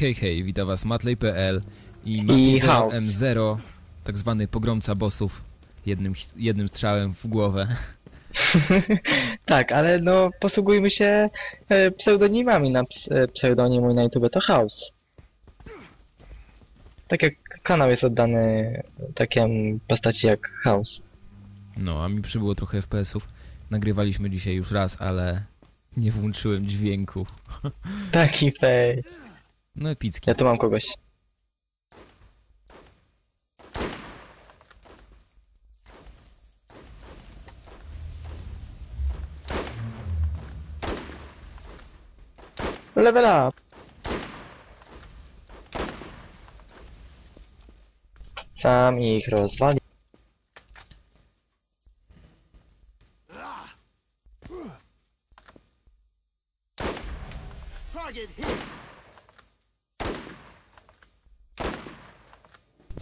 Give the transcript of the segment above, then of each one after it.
Hej, hej, witam was Matley.pl i I Mati House. M0, tak zwany pogromca bossów, jednym, jednym strzałem w głowę. Tak, ale no posługujmy się e, pseudonimami. Na e, pseudonim mój na YouTube to House. Tak jak kanał jest oddany takiej postaci jak House. No, a mi przybyło trochę FPS-ów. Nagrywaliśmy dzisiaj już raz, ale nie włączyłem dźwięku. Taki fej. No epicki. Ja tu mam kogoś. Level up. Sam ich rozwali.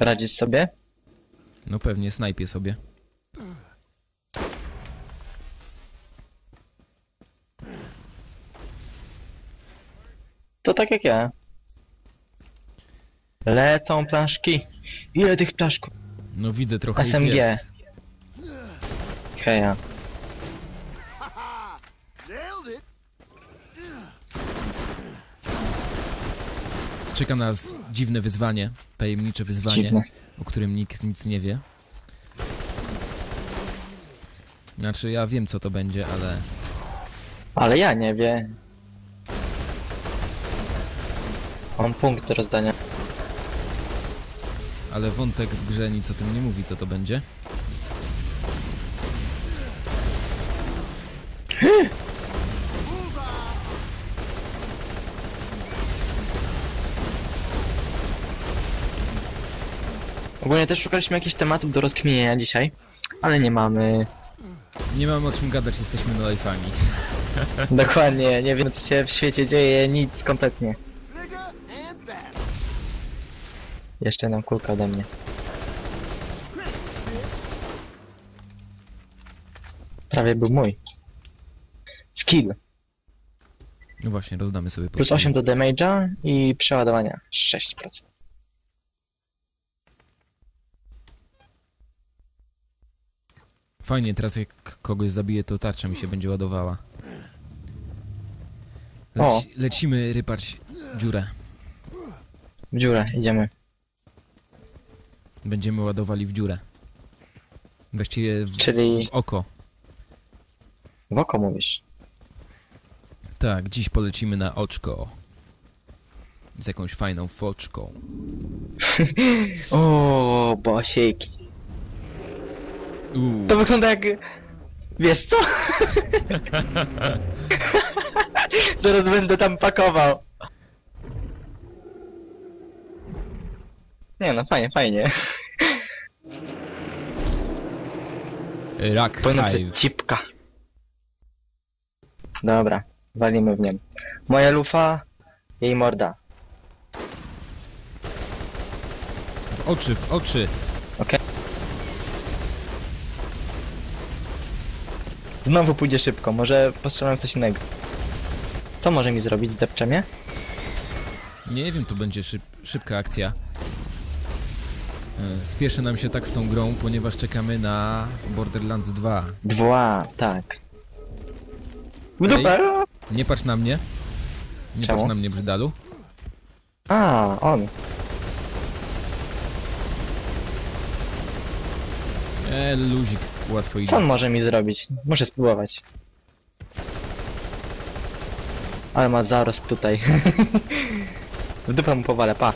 Radzisz sobie? No pewnie, snajpię sobie. To tak jak ja. Lecą plaszki. Ile tych plaszków? No widzę trochę ich SMG. jest. Heja. Czeka nas dziwne wyzwanie, tajemnicze wyzwanie, Dziwne. o którym nikt nic nie wie. Znaczy, ja wiem co to będzie, ale Ale ja nie wiem. Mam punkt do rozdania. ale wątek w grze nic o tym nie mówi, co to będzie. Ogólnie też szukaliśmy jakichś tematów do rozkminienia dzisiaj, ale nie mamy. Nie mamy o czym gadać, jesteśmy life'ami. Dokładnie, nie wiem co się w świecie dzieje, nic kompletnie. Jeszcze nam kulka ode mnie. Prawie był mój. Skill. No właśnie, rozdamy sobie po Plus swojemu. 8 do damage'a i przeładowania 6%. Fajnie, teraz jak kogoś zabiję, to tarcza mi się będzie ładowała. O. Leci, lecimy rypać dziurę. W dziurę, idziemy. Będziemy ładowali w dziurę. Właściwie w, Czyli- w oko. W oko mówisz. Tak, dziś polecimy na oczko. Z jakąś fajną foczką. O, bosiki. Uuu, To wygląda jak... Wiesz co? Zaraz będę tam pakował. Nie no, fajnie, fajnie. Rack Powinna Hive. być cipka. Dobra, walimy w nią. Moja lufa, jej morda. W oczy, w oczy. Znowu pójdzie szybko, może postrzelam coś innego. Co może mi zrobić? Depcze mnie? Nie wiem, to będzie szyb, szybka akcja. E, Spieszy nam się tak z tą grą, ponieważ czekamy na Borderlands 2. Dwa, tak. W dupę! Nie patrz na mnie. Nie Czemu? patrz na mnie, brzydalu. A, on. E, luzik, łatwo idzie. Co on może mi zrobić? Muszę spróbować. Ale ma zarost tutaj. w dupę mu powalę, pa.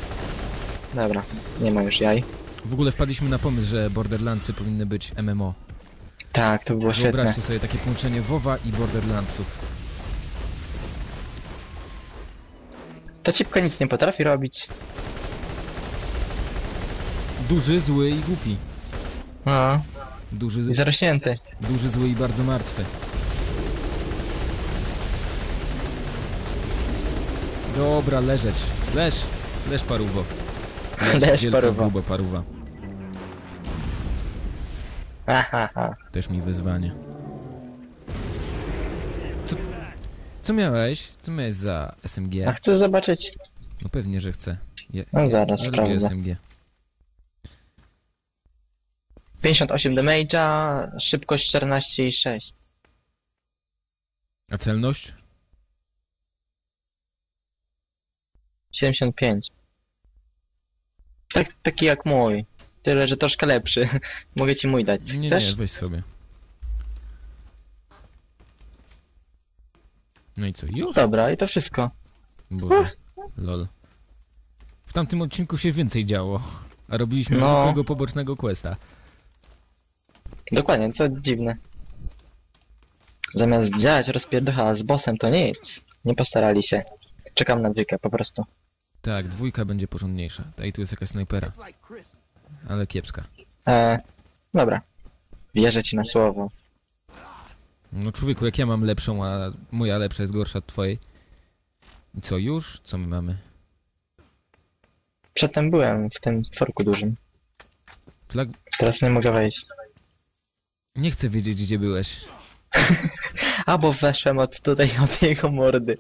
Dobra, nie ma już jaj. W ogóle wpadliśmy na pomysł, że Borderlandsy powinny być MMO. Tak, to by było świetne. Wyobraźcie sobie takie połączenie WoWa i Borderlandsów. Ta cipka nic nie potrafi robić. Duży, zły i głupi. No, Duży, zarośnięty. duży zły i bardzo martwy. Dobra, leżeć. Leż, leż paruwo. Leż, wielka, paruwo. gruba paruwa. Ha, ha, ha. Też mi wyzwanie. Co, co miałeś? Co miałeś za SMG? A chcesz zobaczyć No pewnie, że chcę. Ja, No zaraz ja lubię. SMG. 58 damage'a, szybkość 14,6. A celność? 75. Tak, taki jak mój. Tyle, że troszkę lepszy. Mogę ci mój dać. Nie, Chcesz? nie, weź sobie. No i co, już? Dobra, i to wszystko. Boże, lol. W tamtym odcinku się więcej działo, a robiliśmy No. zwykłego pobocznego questa. Dokładnie, co dziwne. Zamiast działać rozpierdocha z bossem, to nic. Nie postarali się. Czekam na dwójkę po prostu. Tak, dwójka będzie porządniejsza. I tu jest jakaś snajpera, ale kiepska. E, dobra. Wierzę ci na słowo. No człowieku, jak ja mam lepszą, a moja lepsza jest gorsza od twojej. I co, już? Co my mamy? Przedtem byłem w tym stworku dużym. Teraz nie mogę wejść. Nie chcę wiedzieć, gdzie byłeś. A, bo weszłem od tutaj, od jego mordy.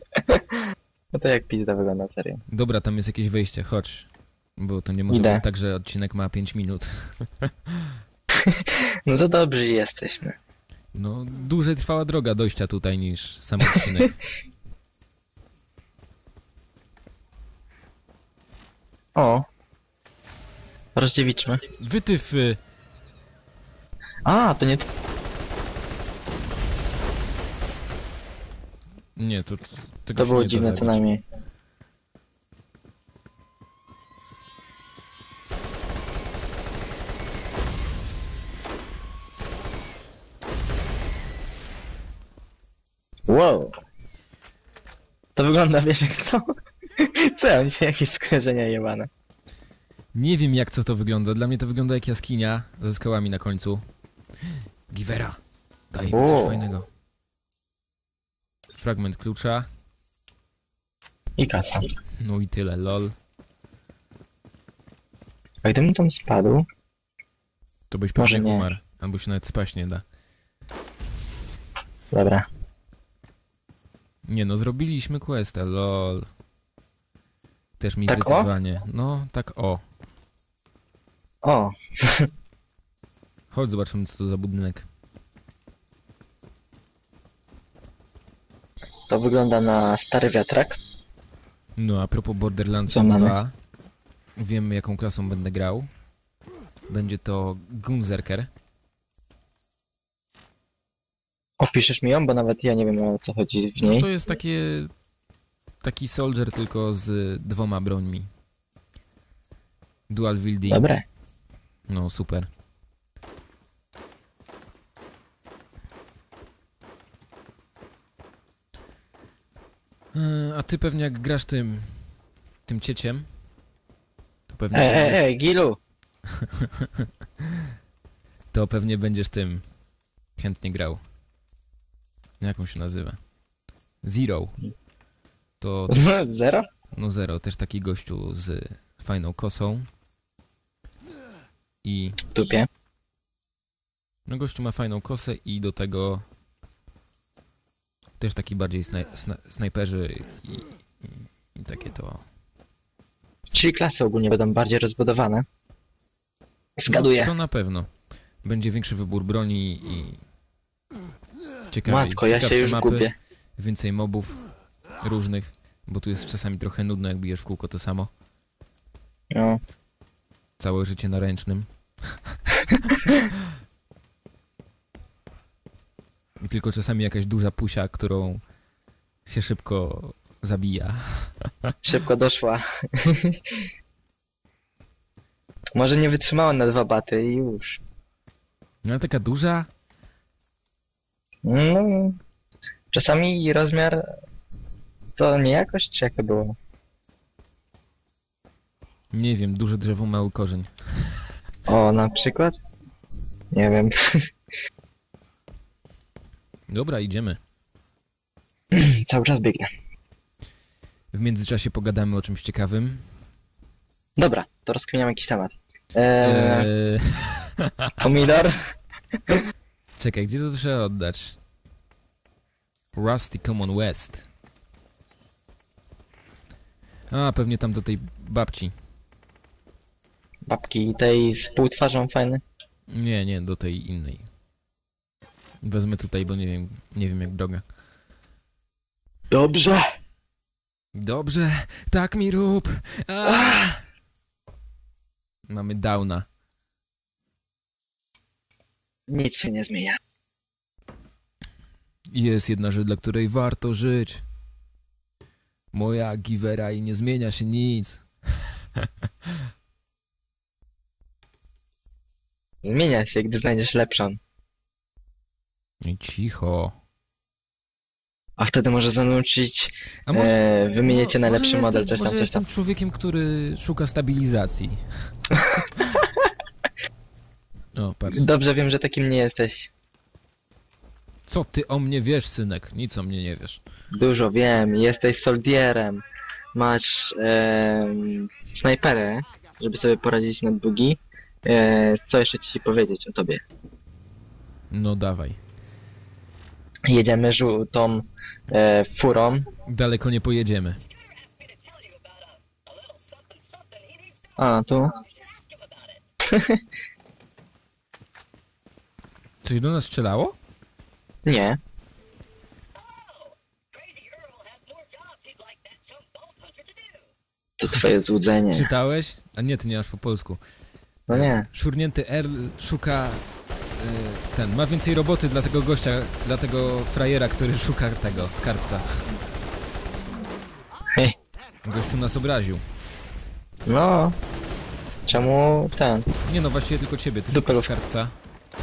No to jak pizda wygląda, serio. Dobra, tam jest jakieś wejście, chodź. Bo to nie może Idę. być tak, że odcinek ma 5 minut. No to dobrzy jesteśmy. No, dłużej trwała droga dojścia tutaj niż sam odcinek. O. Rozdziewiczmy. Wytyf... A, to nie... Nie, to... Tego To się było nie da dziwne zabić. co najmniej. Wow. To wygląda, wiesz jak to? Co, on się jakieś skojarzenia jebane. Nie wiem jak co to wygląda. Dla mnie to wygląda jak jaskinia ze skałami na końcu. Givera. Daj mi coś fajnego. Fragment klucza. I kasa. No i tyle, lol. A gdybym tam spadł, To byś Może pewnie nie. umarł. Albo się nawet spaść nie da. dobra. Nie no, zrobiliśmy questa, lol. Też mi Tak wyzwanie. No, tak o. O, Chodź zobaczymy co to za budynek. to wygląda na stary wiatrak. No, a propos Borderlands Co mamy? 2. Wiem jaką klasą będę grał. Będzie to Gunzerker. Opiszesz mi ją, bo nawet ja nie wiem o co chodzi w No niej. to jest takie... Taki soldier tylko z dwoma brońmi. Dual wielding. Dobre. No, super. A ty pewnie jak grasz tym... tym cieciem, to pewnie, Ej, będziesz, ej, Gilu! to pewnie będziesz tym chętnie grał. Jak on się nazywa? Zero. To Zero? No Zero, też taki gościu z fajną kosą. I W dupie. no gościu ma fajną kosę i do tego też taki bardziej snaj, sna, snajperzy i, i, i takie to. Czyli klasy ogólnie będą bardziej rozbudowane. Zgaduję. No, to na pewno. Będzie większy wybór broni i ciekawiej, Matko, ja się już mapy, gubię. więcej mobów różnych, bo tu jest czasami trochę nudno jak bijesz w kółko to samo. No. Całe życie na ręcznym. I tylko czasami jakaś duża pusia, którą się szybko zabija. Szybko doszła. Może nie wytrzymała na dwa baty i już. No taka duża? No. Czasami rozmiar to nie jakość, czy jak to było? Nie wiem, duże drzewo, mały korzeń. O, na przykład? Nie wiem. Dobra, idziemy. Cały czas biegnę. W międzyczasie pogadamy o czymś ciekawym. Dobra, to rozkminiam jakiś temat. Eee, Eee, pomidor? czekaj, gdzie to trzeba oddać? Rusty Common West. A, pewnie tam do tej babci. Babki tej z półtwarzą fajny. Nie, nie, do tej innej. Wezmę tutaj, bo nie wiem, nie wiem jak droga. Dobrze. Dobrze, tak mi rób. A! Mamy downa. Nic się nie zmienia. Jest jedna rzecz, dla której warto żyć. Moja givera i nie zmienia się nic. Zmienia się, gdy znajdziesz lepszą. Cicho. A wtedy może zanucić A może, e, wymienicie mo- najlepszy może model, jestem, coś tam, Może coś tam. jestem człowiekiem, który szuka stabilizacji. o, patrz. Dobrze wiem, że takim nie jesteś. Co ty o mnie wiesz, synek? Nic o mnie nie wiesz. Dużo wiem, jesteś soldierem. Masz em, snajperę, żeby sobie poradzić na długi. E, co jeszcze ci powiedzieć o tobie? No dawaj. Jedziemy żółtą e, furą. Daleko nie pojedziemy. A, tu? Coś do nas strzelało? Nie. To twoje złudzenie. Czytałeś? A nie, ty nie masz po polsku. No nie. Szurnięty Earl szuka... y, ten, ma więcej roboty dla tego gościa, dla tego frajera, który szuka tego, skarbca. Hej. Gościu nas obraził. No. Czemu ten? Nie no, właściwie tylko ciebie, ty szukasz skarbca.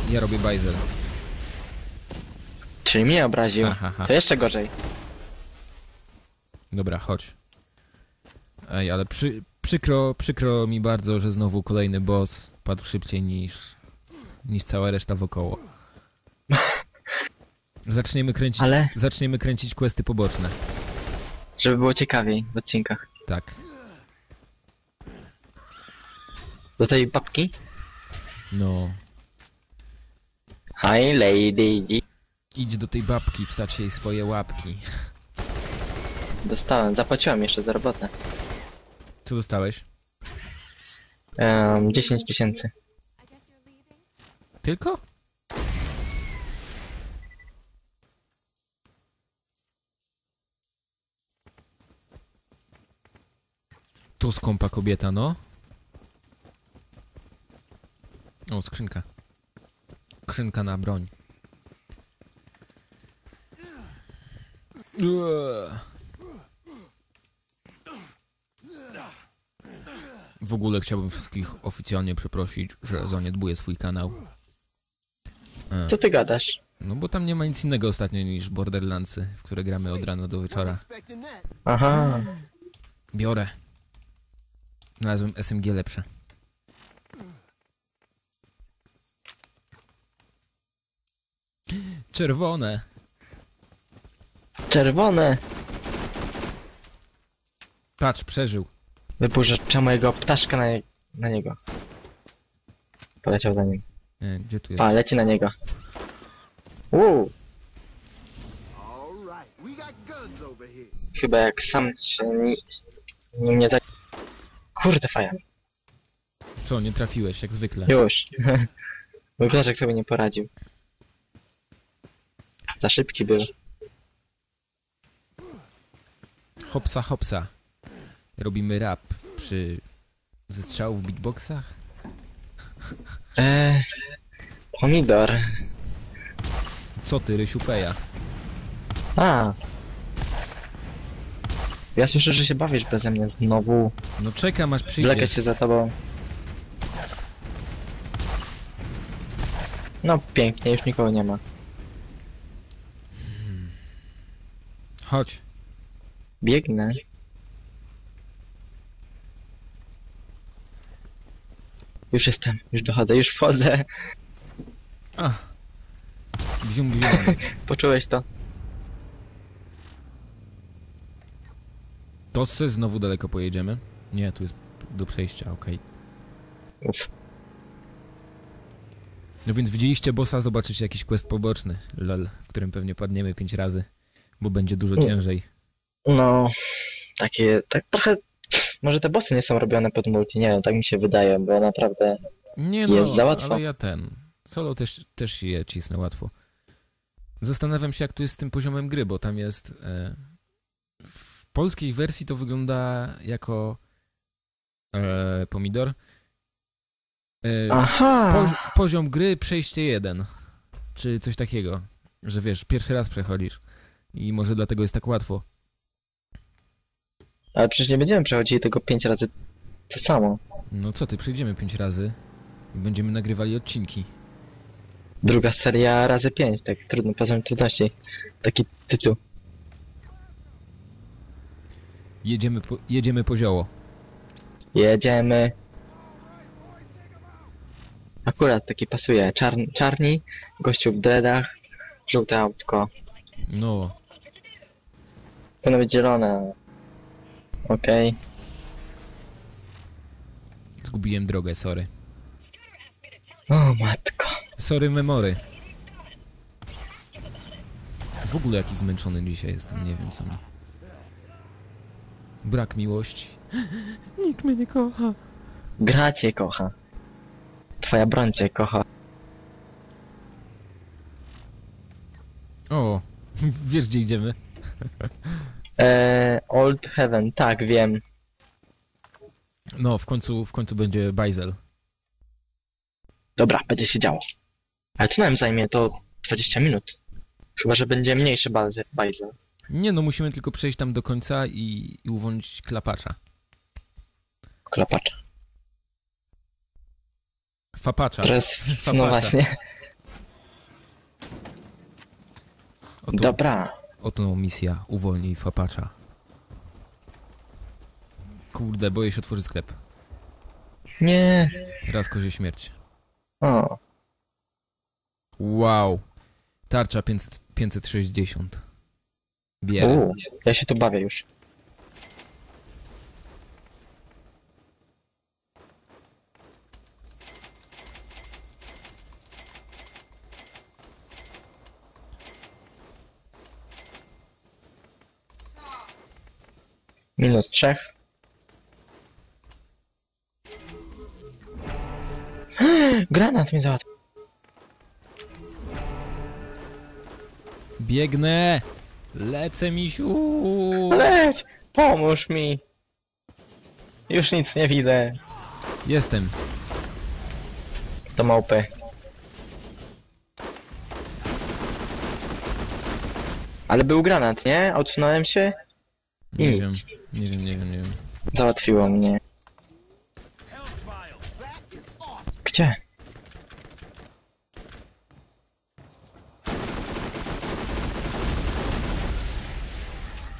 Ja robię bajzel. Czyli mnie obraził. To jeszcze gorzej. Dobra, chodź. Ej, ale przy, przykro, przykro mi bardzo, że znowu kolejny boss padł szybciej niż, niż cała reszta wokoło. Zaczniemy kręcić, Ale- zaczniemy kręcić questy poboczne. Żeby było ciekawiej w odcinkach. Tak. Do tej babki? No. Hi lady. Idź do tej babki, wstać jej swoje łapki. Dostałem, zapłaciłam jeszcze za robotę. Co dostałeś? Um, 10 tysięcy. Tylko? To skąpa kobieta, no. O, skrzynka. Skrzynka na broń. W ogóle chciałbym wszystkich oficjalnie przeprosić, że zaniedbuję swój kanał. Co ty gadasz? no bo tam nie ma nic innego ostatnio niż Borderlandsy, w które gramy od rana do wieczora. Aha. Biorę. Znalazłem SMG lepsze. Czerwone. Czerwone. Patrz, przeżył. Wypuszczę mojego ptaszka na, na niego. Poleciał za nim. E, gdzie tu jest? A, leci na niego. Here. Chyba jak sam się ni- nim nie za... Kurde faja. Co, nie trafiłeś, jak zwykle. Już. Wyglądek sobie nie poradził. Za szybki był. Hopsa, hopsa. Robimy rap przy zestrzału w beatboxach? Eee, pomidor. Co ty, Rysiu Peja? A. Ja słyszę, że się bawisz beze mnie znowu. No czekam aż Wlekę przyjdziesz. się za tobą. No pięknie, już nikogo nie ma. Chodź. Biegnę. Już jestem, już dochodzę, już wchodzę. Ach. Bzium, bzium. Poczułeś to? To se znowu daleko pojedziemy? Nie, tu jest do przejścia, okej. Uf. No więc widzieliście bossa, zobaczycie jakiś quest poboczny, lol, w którym pewnie padniemy pięć razy, bo będzie dużo Mm. ciężej. No, takie, tak trochę Może te bossy nie są robione pod multi, nie wiem, tak mi się wydaje, bo naprawdę... Nie Jest no, za łatwo. ale ja ten. Solo też, też je cisnę łatwo. Zastanawiam się, jak tu jest z tym poziomem gry, bo tam jest. E, w polskiej wersji to wygląda jako e, pomidor. E, Aha! poz, poziom gry, przejście jeden. Czy coś takiego. Że wiesz, pierwszy raz przechodzisz. I może dlatego jest tak łatwo. Ale przecież nie będziemy przechodzili tego pięć razy to samo. No co ty, przejdziemy pięć razy i będziemy nagrywali odcinki. Druga seria razy pięć, tak trudno, poziom trudności. Taki tytuł. Jedziemy po, jedziemy po zioło. Jedziemy. Akurat taki pasuje. Czarn, czarni, gościu w dreadach, żółte autko. No, Powinno być zielone. Okej. zgubiłem drogę, sorry. O matko. Sorry, memory. W ogóle jakiś zmęczony dzisiaj jestem, nie wiem co mi. Brak miłości. Nikt mnie nie kocha. Gra cię kocha. Twoja broń cię kocha. O, wiesz gdzie idziemy? Eee, Old Heaven, tak wiem. No, w końcu, w końcu będzie Bajzel. Dobra, będzie się działo. Ale to nam zajmie to 20 minut. Chyba, że będzie mniejszy bajzel. Nie no, musimy tylko przejść tam do końca i, i uwolnić klapacza. Klapacz. Fapacza. Teraz, no Fapacza. właśnie. Oto, Dobra. oto misja, uwolnij Fapacza. Kurde, boję się otworzyć sklep. Nie. Raz kozie śmierć. O. Wow. Tarcza 500, 560. Bierę. U, ja się tu bawię już. Minus trzech. Granat mi załatwił. Biegnę! Lecę, misiu! Leć! Pomóż mi! Już nic nie widzę. Jestem. To małpy. Ale był granat, nie? Odsunąłem się. Nie Nic. wiem. Nie wiem, nie wiem, nie wiem. Załatwiło mnie. Gdzie?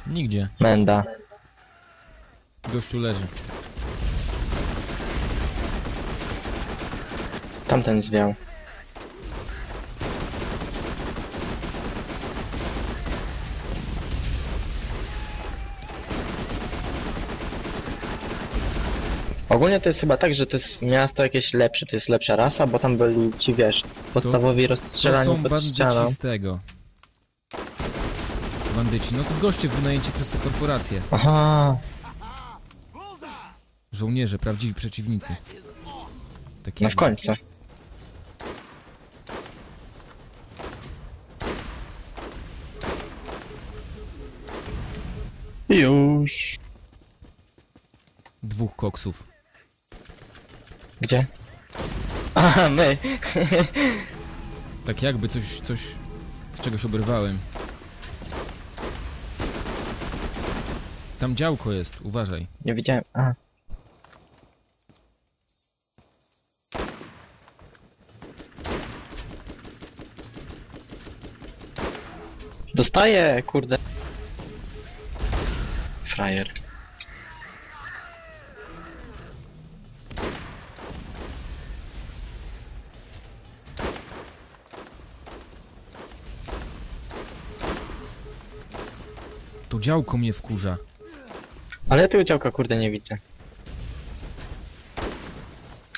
Nigdzie. Menda. Gościu leży. Tamten zwiał. Ogólnie to jest chyba tak, że to jest miasto jakieś lepsze, to jest lepsza rasa, bo tam byli ci, wiesz, podstawowi To rozstrzelani są pod bandyci z tego. Bandyci. No to goście wynajęci przez te korporacje. Aha, Żołnierze, prawdziwi przeciwnicy. Takie no w końcu. Już. dwóch koksów. Gdzie? Aha, my. Tak jakby coś, coś z czegoś oberwałem. Tam działko jest, uważaj. Nie widziałem. A. Dostaję, kurde. Frajer. To działko mnie wkurza. Ale ja tego działka, kurde, nie widzę.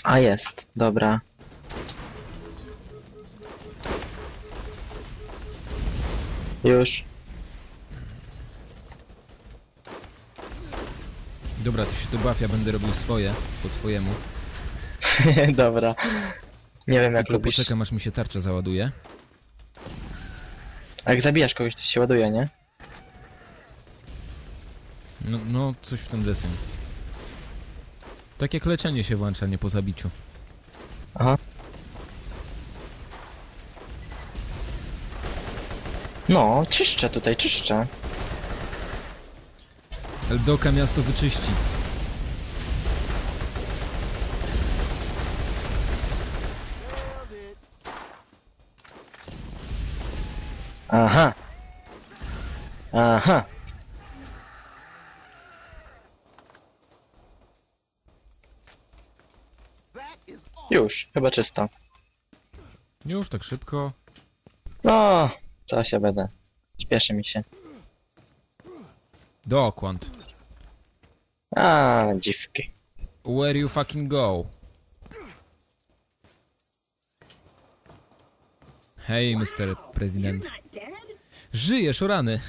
A jest, dobra. Już. Dobra, ty się tu baw, ja będę robił swoje, po swojemu. Dobra. Nie wiem jak Tylko lubisz. poczekam, aż mi się tarcza załaduje. A jak zabijasz kogoś, to się ładuje, nie? No, no coś w ten deseń. Tak jak leczenie się włącza, nie po zabiciu. Aha. No, czyszczę tutaj, czyszczę. Eldoka miasto wyczyści. Aha. Aha. Już, chyba czysto. Już tak szybko. No, co się będę. Śpieszy mi się. Dokąd? A, dziwki. Where you fucking go? Hej, Mr. Prezydent. Żyjesz, o rany.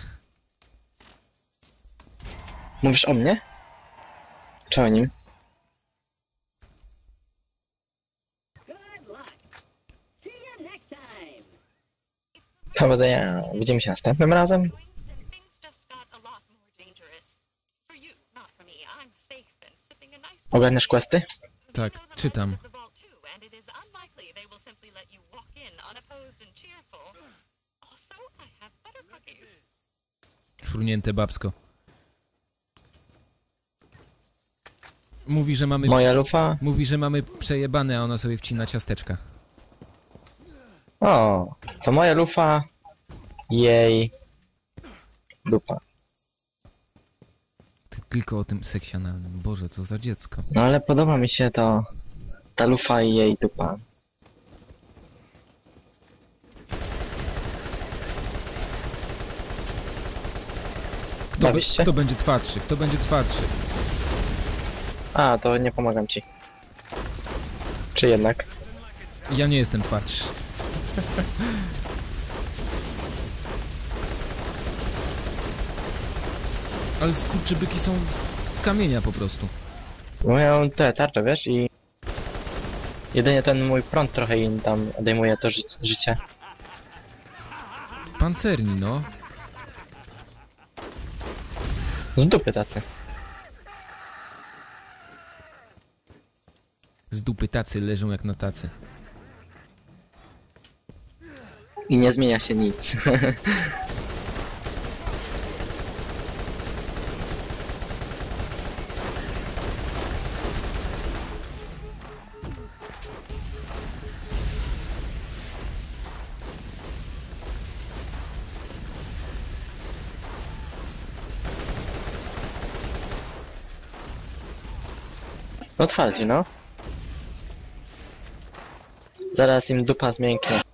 Mówisz o mnie? Czy o nim? In unopposed and cheerful. Also, I have butter cookies. Szurnięte babsko. Mówi, że mamy... Moja lufa? Mówi, że mamy przejebane, a ona sobie wcina ciasteczka. O, to moja lufa. Jej. Dupa. Ty tylko o tym seksie analnym. Boże, co za dziecko. No ale podoba mi się to. Ta lufa i jej dupa. Kto, be, kto będzie twardszy? Kto będzie twardszy? A, to nie pomagam ci. Czy jednak? Ja nie jestem twardszy. Ale skurczybyki są z- z kamienia po prostu. Mają te tarcze, wiesz, i... Jedynie ten mój prąd trochę im tam odejmuje to ży życie. Pancerni, no. Z dupy tacy. Z dupy tacy leżą jak na tacy. I nie zmienia się nic. No no. Zaraz im dupa zmięknie.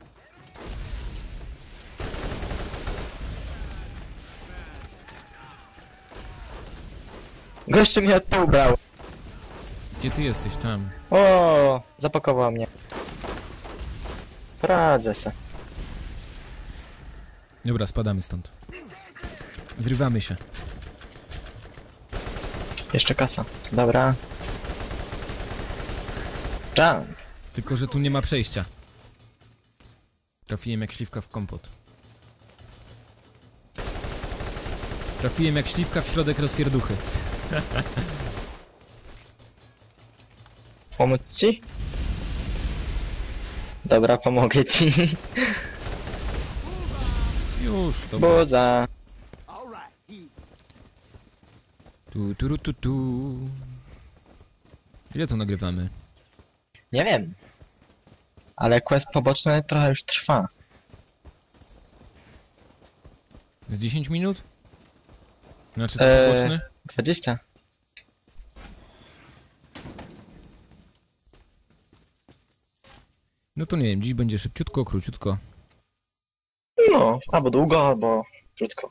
Gościu mnie od tyłu brał. Gdzie ty jesteś tam? O, zapakował mnie. Radzę se. Dobra, spadamy stąd. Zrywamy się. Jeszcze kasa. Dobra. Jump. Tylko, że tu nie ma przejścia. Trafiłem jak śliwka w kompot. Trafiłem jak śliwka w środek rozpierduchy. Pomóc ci? Dobra, pomogę ci. Już, dobra. He Tu, tu, tu, tu. Ile to nagrywamy? Nie wiem. Ale quest poboczny trochę już trwa. Z 10 minut? Znaczy to Eee. poboczny? 20. No to nie wiem, dziś będzie szybciutko, króciutko. No, albo długo, albo krótko.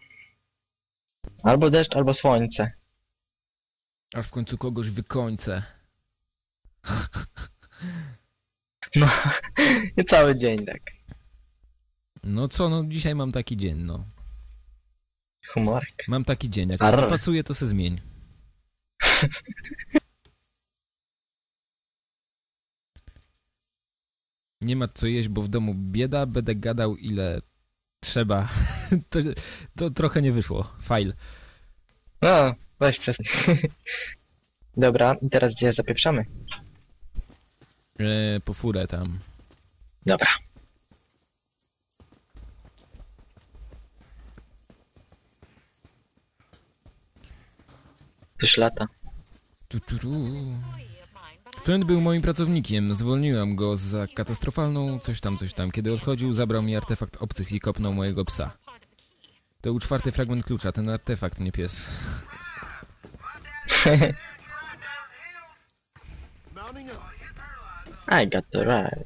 Albo deszcz, albo słońce. Aż w końcu kogoś wykończę. No, nie cały dzień tak. No co, no dzisiaj mam taki dzień, no. Humorek. Mam taki dzień, jak Arr. nie pasuje, to se zmień. Nie ma co jeść, bo w domu bieda, będę gadał ile trzeba. to, to trochę nie wyszło. File. No, weź przez. Dobra, i teraz gdzie zapieprzamy? E, po furę tam. Dobra. Już lata. Tu, Flint był moim pracownikiem. Zwolniłem go za katastrofalną coś tam, coś tam. Kiedy odchodził, zabrał mi artefakt obcych i kopnął mojego psa. To był czwarty fragment klucza, ten artefakt, nie pies. I got the right.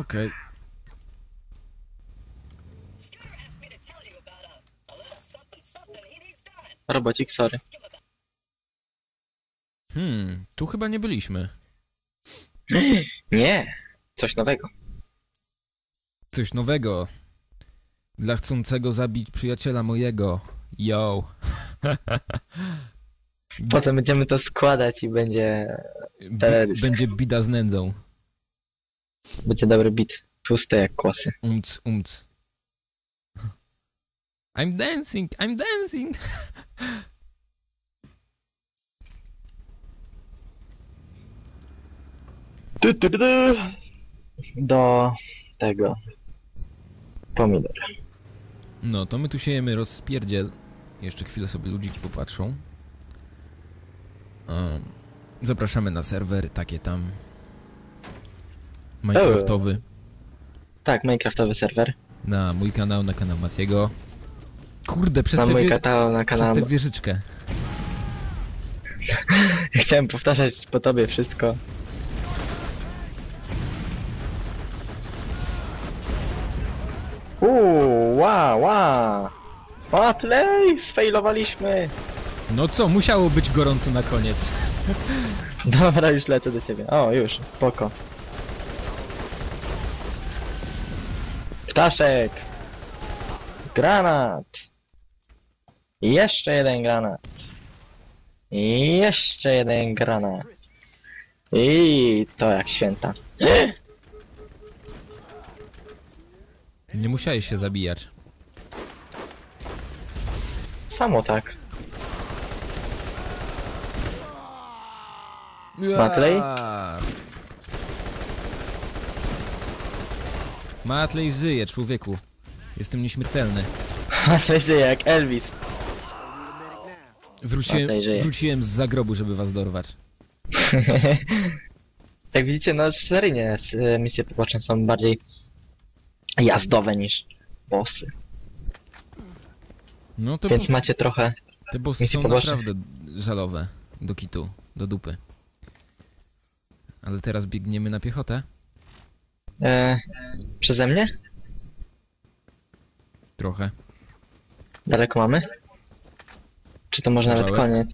Okej. Scooter asked me Hmm, tu chyba nie byliśmy. Nie, coś nowego. Coś nowego. Dla chcącego zabić przyjaciela mojego. Yo. Potem będziemy to składać i będzie, będzie bida z nędzą. będzie dobry bit. Tłuste jak kłosy. Umc, umc. I'm dancing, I'm dancing. Tu, tu, tu, tu. Do tego. Pomidor. No, to my tu siejemy rozpierdziel. Jeszcze chwilę sobie ludziki popatrzą. Um, zapraszamy na serwer, takie tam. Minecraftowy. Tak, Minecraftowy serwer. Na mój kanał, na kanał Matiego. Kurde, przez Na tę mój wie... kanał, na przez kanał. tę wieżyczkę. Chciałem powtarzać po tobie wszystko. Wow. Matlej, sfailowaliśmy. No co, musiało być gorąco na koniec. Dobra, już lecę do ciebie. O, już, spoko. Ptaszek! Granat! Jeszcze jeden granat. Jeszcze jeden granat. I to jak święta. Nie musiałeś się zabijać. Samo tak. Matley? Matley żyje, człowieku. Jestem nieśmiertelny. Ale żyje jak Elvis. Wróciłem, Matley żyje. wróciłem z zagrobu, żeby was dorwać. Jak widzicie, no seryjnie s- misje poboczne są bardziej jazdowe niż bossy. No to Więc macie trochę... te bossy są naprawdę żalowe. Do kitu, do dupy. Ale teraz biegniemy na piechotę. E, przeze mnie? Trochę. Daleko mamy? Czy to może nawet koniec?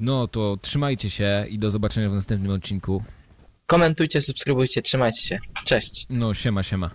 No to trzymajcie się i do zobaczenia w następnym odcinku. Komentujcie, subskrybujcie, trzymajcie się. Cześć. No siema, siema.